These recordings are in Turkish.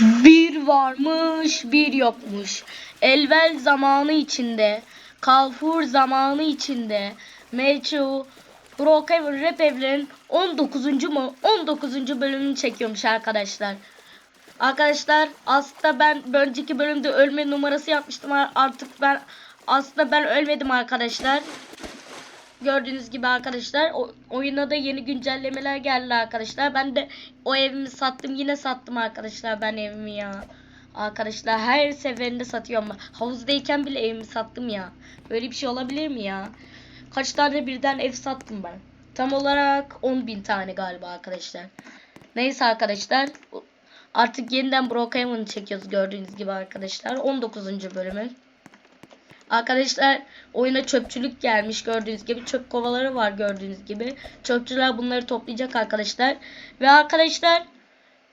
Bir varmış bir yokmuş. Elvel zamanı içinde. Kalfur zamanı içinde. Mechu Brookhaven Rap Evler'in 19. mu 19. bölümünü çekiyormuş arkadaşlar. Arkadaşlar aslında ben önceki bölümde ölme numarası yapmıştım artık ben aslında ben ölmedim arkadaşlar. Gördüğünüz gibi arkadaşlar o, oyuna da yeni güncellemeler geldi arkadaşlar. Ben de o evimi sattım yine sattım arkadaşlar ben evimi ya. Arkadaşlar her seferinde satıyorum. Havuzdayken bile evimi sattım ya. Böyle bir şey olabilir mi ya? Kaç tane birden ev sattım ben. Tam olarak 10 bin tane galiba arkadaşlar. Neyse arkadaşlar. Artık yeniden Brookhaven'ı çekiyoruz gördüğünüz gibi arkadaşlar. 19. bölümü. Arkadaşlar oyuna çöpçülük gelmiş gördüğünüz gibi. Çöp kovaları var gördüğünüz gibi. Çöpçüler bunları toplayacak arkadaşlar. Ve arkadaşlar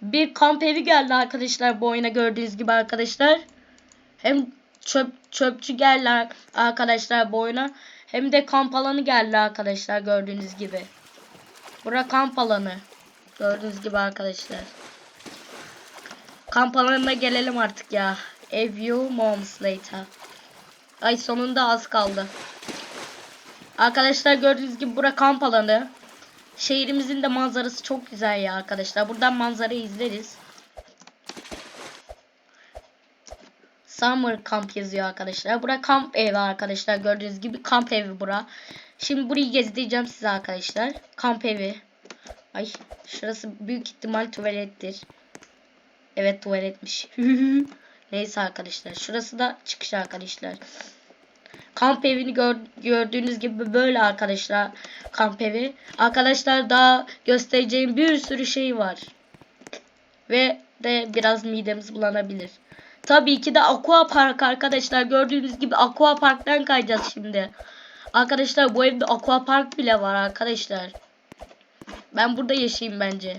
bir kamp evi geldi arkadaşlar bu oyuna gördüğünüz gibi arkadaşlar. Hem çöp çöpçü geldi arkadaşlar bu oyuna. Hem de kamp alanı geldi arkadaşlar gördüğünüz gibi. Bura kamp alanı. Gördüğünüz gibi arkadaşlar. Kamp alanına gelelim artık ya. A few moments later. Ay sonunda az kaldı. Arkadaşlar gördüğünüz gibi bura kamp alanı. Şehrimizin de manzarası çok güzel ya arkadaşlar. Buradan manzarayı izleriz. Summer Camp yazıyor arkadaşlar. Bura kamp evi arkadaşlar. Gördüğünüz gibi kamp evi bura. Şimdi burayı gezdireceğim size arkadaşlar. Kamp evi. Ay şurası büyük ihtimal tuvalettir. Evet tuvaletmiş. Neyse arkadaşlar. Şurası da çıkış arkadaşlar. Kamp evini gör, gördüğünüz gibi böyle arkadaşlar. Kamp evi. Arkadaşlar daha göstereceğim bir sürü şey var. Ve de biraz midemiz bulanabilir. Tabii ki de aqua park arkadaşlar. Gördüğünüz gibi aqua parktan kayacağız şimdi. Arkadaşlar bu evde aqua park bile var arkadaşlar. Ben burada yaşayayım bence.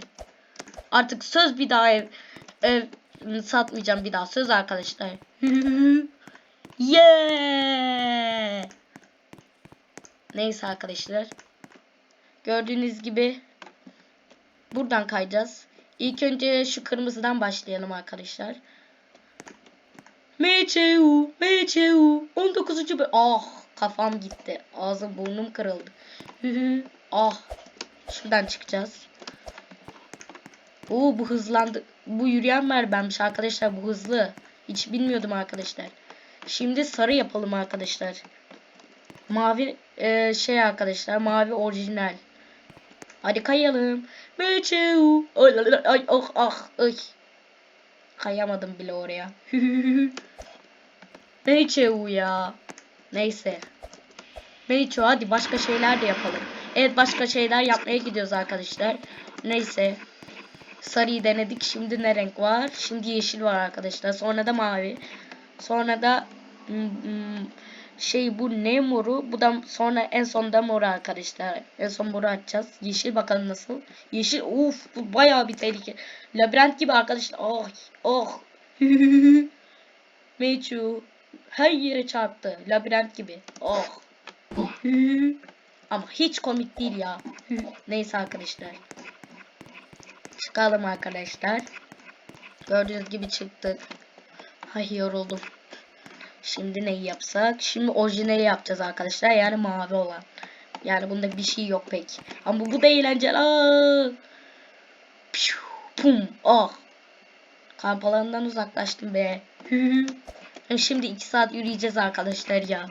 Artık söz bir daha ev, ev satmayacağım bir daha söz arkadaşlar. yeah! Neyse arkadaşlar. Gördüğünüz gibi buradan kayacağız. İlk önce şu kırmızıdan başlayalım arkadaşlar. Mecheu, Mecheu. 19. bölüm. Ah kafam gitti. Ağzım burnum kırıldı. ah. Şuradan çıkacağız. Oo bu hızlandı. Bu yürüyen merbenmiş arkadaşlar bu hızlı. Hiç bilmiyordum arkadaşlar. Şimdi sarı yapalım arkadaşlar. Mavi e, şey arkadaşlar mavi orijinal. Hadi kayalım. Mecheu. Ay oh ah ay. Kayamadım bile oraya. Mecheu ya. Neyse. Mecheu hadi başka şeyler de yapalım. Evet başka şeyler yapmaya gidiyoruz arkadaşlar. Neyse. Sarıyı denedik. Şimdi ne renk var? Şimdi yeşil var arkadaşlar. Sonra da mavi. Sonra da şey bu ne moru? Bu da sonra en sonda moru arkadaşlar. En son moru açacağız. Yeşil bakalım nasıl. Yeşil uf bu bayağı bir tehlike. Labirent gibi arkadaşlar. Oh oh. Mechu her yere çarptı. Labirent gibi. Oh. Ama hiç komik değil ya. Neyse arkadaşlar. Çıkalım arkadaşlar. Gördüğünüz gibi çıktık. Ay yoruldum. Şimdi neyi yapsak? Şimdi orijinali yapacağız arkadaşlar. Yani mavi olan. Yani bunda bir şey yok pek. Ama bu, bu da eğlenceli. Aa! Pum. Oh. Kamp alanından uzaklaştım be. Şimdi 2 saat yürüyeceğiz arkadaşlar ya.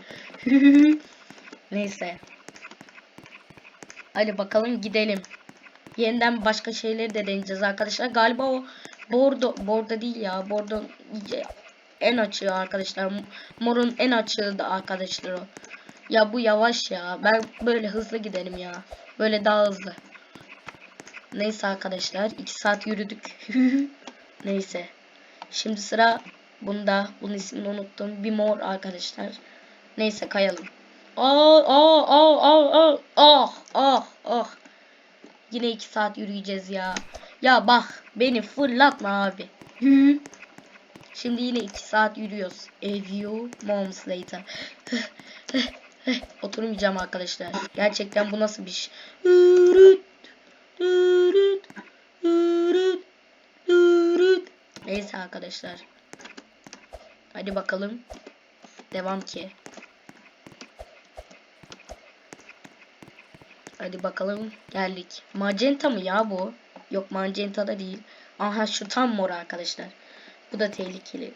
Neyse. Hadi bakalım gidelim. Yeniden başka şeyleri de deneyeceğiz arkadaşlar. Galiba o bordo bordo değil ya. Bordo en açığı arkadaşlar. Morun en açığı da arkadaşlar o. Ya bu yavaş ya. Ben böyle hızlı gidelim ya. Böyle daha hızlı. Neyse arkadaşlar. 2 saat yürüdük. Neyse. Şimdi sıra bunda. Bunun ismini unuttum. Bir mor arkadaşlar. Neyse kayalım. Aa, aa, aa, aa, aa, ah, ah, ah. Yine 2 saat yürüyeceğiz ya. Ya bak beni fırlatma abi. Şimdi yine 2 saat yürüyoruz. A few moments later. Oturmayacağım arkadaşlar. Gerçekten bu nasıl bir şey? Neyse arkadaşlar. Hadi bakalım. Devam ki. Hadi bakalım geldik. Magenta mı ya bu? Yok magenta da değil. Aha şu tam mor arkadaşlar. Bu da tehlikeli.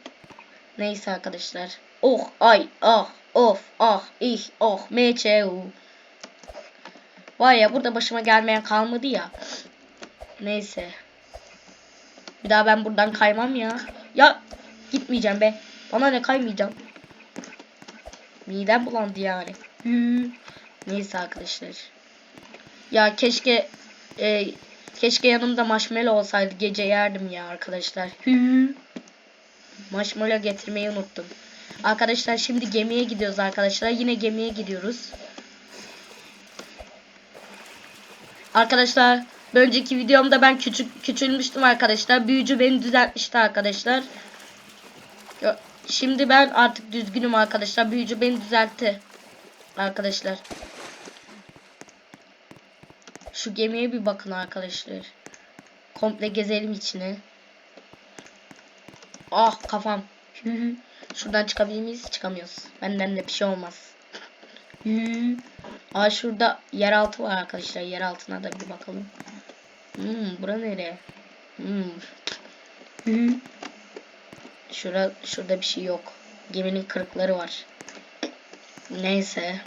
Neyse arkadaşlar. Oh ay ah of ah ih oh mçu. Vay ya burada başıma gelmeyen kalmadı ya. Neyse. Bir daha ben buradan kaymam ya. Ya gitmeyeceğim be. Bana ne kaymayacağım. Midem bulandı yani. Hü. Neyse arkadaşlar. Ya keşke e, keşke yanımda marshmallow olsaydı gece yerdim ya arkadaşlar. Hü. Marshmallow getirmeyi unuttum. Arkadaşlar şimdi gemiye gidiyoruz arkadaşlar. Yine gemiye gidiyoruz. Arkadaşlar önceki videomda ben küçük küçülmüştüm arkadaşlar. Büyücü beni düzeltmişti arkadaşlar. Şimdi ben artık düzgünüm arkadaşlar. Büyücü beni düzeltti. Arkadaşlar. Şu gemiye bir bakın arkadaşlar. Komple gezelim içine. Ah kafam. Şuradan çıkabilir miyiz? Çıkamıyoruz. Benden de bir şey olmaz. Aa şurada yeraltı var arkadaşlar. Yer altına da bir bakalım. Hmm, bura nere? Hmm. Şura, şurada bir şey yok. Geminin kırıkları var. Neyse.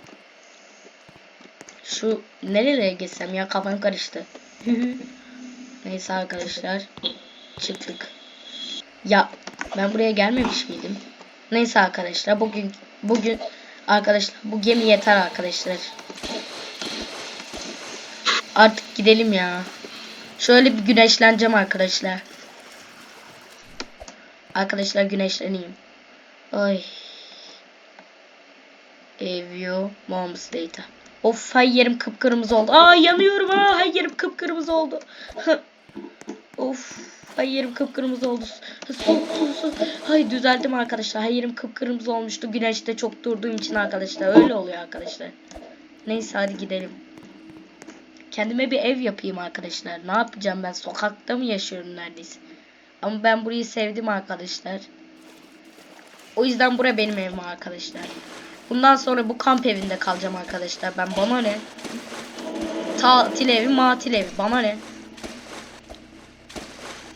Şu nerelere geçsem ya kafam karıştı. Neyse arkadaşlar. Çıktık. Ya ben buraya gelmemiş miydim? Neyse arkadaşlar bugün bugün arkadaşlar bu gemi yeter arkadaşlar. Artık gidelim ya. Şöyle bir güneşleneceğim arkadaşlar. Arkadaşlar güneşleneyim. Ay. Evio Mom's Data. Of her yerim kıpkırmızı oldu. Aa yanıyorum ha her yerim kıpkırmızı oldu. of her yerim kıpkırmızı oldu. Su, su. Hay düzeldim arkadaşlar. Her yerim kıpkırmızı olmuştu. Güneşte çok durduğum için arkadaşlar. Öyle oluyor arkadaşlar. Neyse hadi gidelim. Kendime bir ev yapayım arkadaşlar. Ne yapacağım ben? Sokakta mı yaşıyorum neredeyse? Ama ben burayı sevdim arkadaşlar. O yüzden bura benim evim arkadaşlar. Bundan sonra bu kamp evinde kalacağım arkadaşlar. Ben bana ne? Tatil evi, matil evi. Bana ne?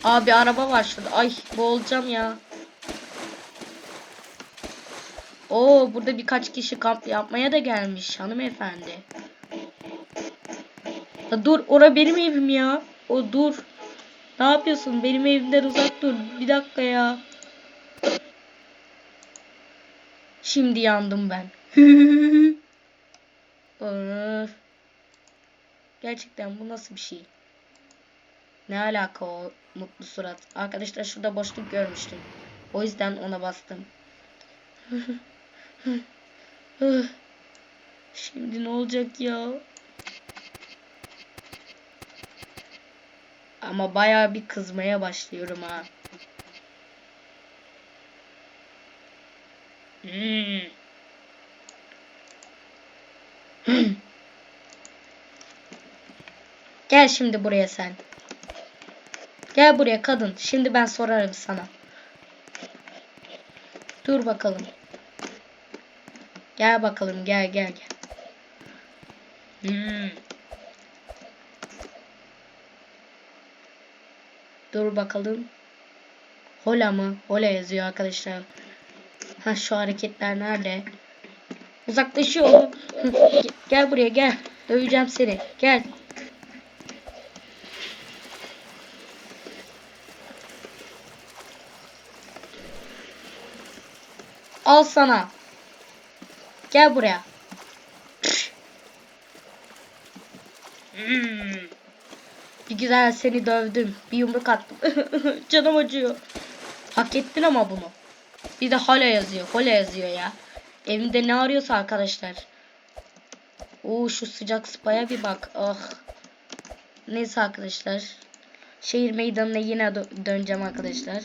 Abi araba var şurada. Ay boğulacağım ya. Oo burada birkaç kişi kamp yapmaya da gelmiş hanımefendi. Ya dur ora benim evim ya. O dur. Ne yapıyorsun? Benim evimden uzak dur. Bir dakika ya. Şimdi yandım ben. Gerçekten bu nasıl bir şey? Ne alaka o mutlu surat? Arkadaşlar şurada boşluk görmüştüm. O yüzden ona bastım. Şimdi ne olacak ya? Ama bayağı bir kızmaya başlıyorum ha. Hmm. Gel şimdi buraya sen. Gel buraya kadın. Şimdi ben sorarım sana. Dur bakalım. Gel bakalım gel gel gel. Hmm. Dur bakalım. Hola mı? Hola yazıyor arkadaşlar. Ha şu hareketler nerede? Uzaklaşıyor. Gel buraya gel. Döveceğim seni. Gel. Al sana. Gel buraya. Hmm. Bir güzel seni dövdüm. Bir yumruk attım. Canım acıyor. Hak ettin ama bunu. Bir de hala yazıyor. Hala yazıyor ya. Evinde ne arıyorsa arkadaşlar. Oo şu sıcak spaya bir bak. Ah. Neyse arkadaşlar. Şehir meydanına yine dö- döneceğim arkadaşlar.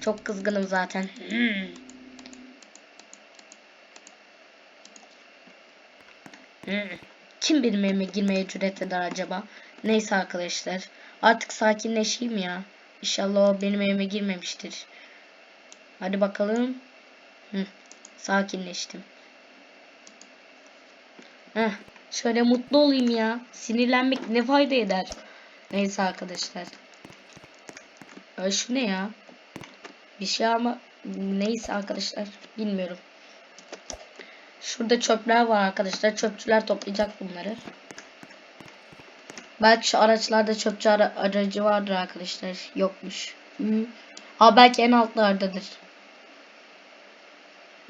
Çok kızgınım zaten. Hmm. Hmm. Kim benim evime girmeye cüret eder acaba? Neyse arkadaşlar. Artık sakinleşeyim ya. İnşallah o benim evime girmemiştir. Hadi bakalım. Hı, sakinleştim. Heh, şöyle mutlu olayım ya. Sinirlenmek ne fayda eder? Neyse arkadaşlar. Ay şu ne ya? Bir şey ama neyse arkadaşlar bilmiyorum. Şurada çöpler var arkadaşlar. Çöpçüler toplayacak bunları. Belki şu araçlarda çöpçü ara- aracı vardır arkadaşlar. Yokmuş. Hı. Ha belki en altlardadır.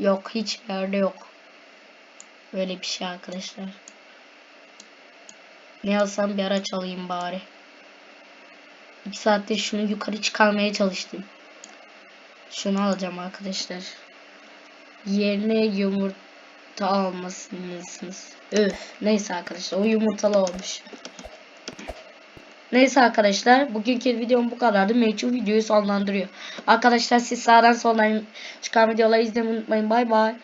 Yok hiçbir yerde yok. Böyle bir şey arkadaşlar. Ne alsam bir araç alayım bari. 2 saatte şunu yukarı çıkarmaya çalıştım. Şunu alacağım arkadaşlar. Yerine yumurta almasınız. Öf. Neyse arkadaşlar o yumurtalı olmuş. Neyse arkadaşlar bugünkü videom bu kadardı. Meçhul videoyu sonlandırıyor. Arkadaşlar siz sağdan soldan çıkan videoları izlemeyi unutmayın. Bay bay.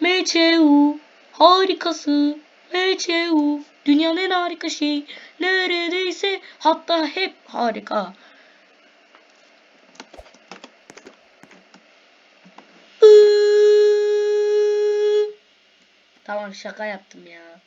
Meçhul harikası. Meçhul dünyanın en harika şeyi. Neredeyse hatta hep harika. Tamam şaka yaptım ya.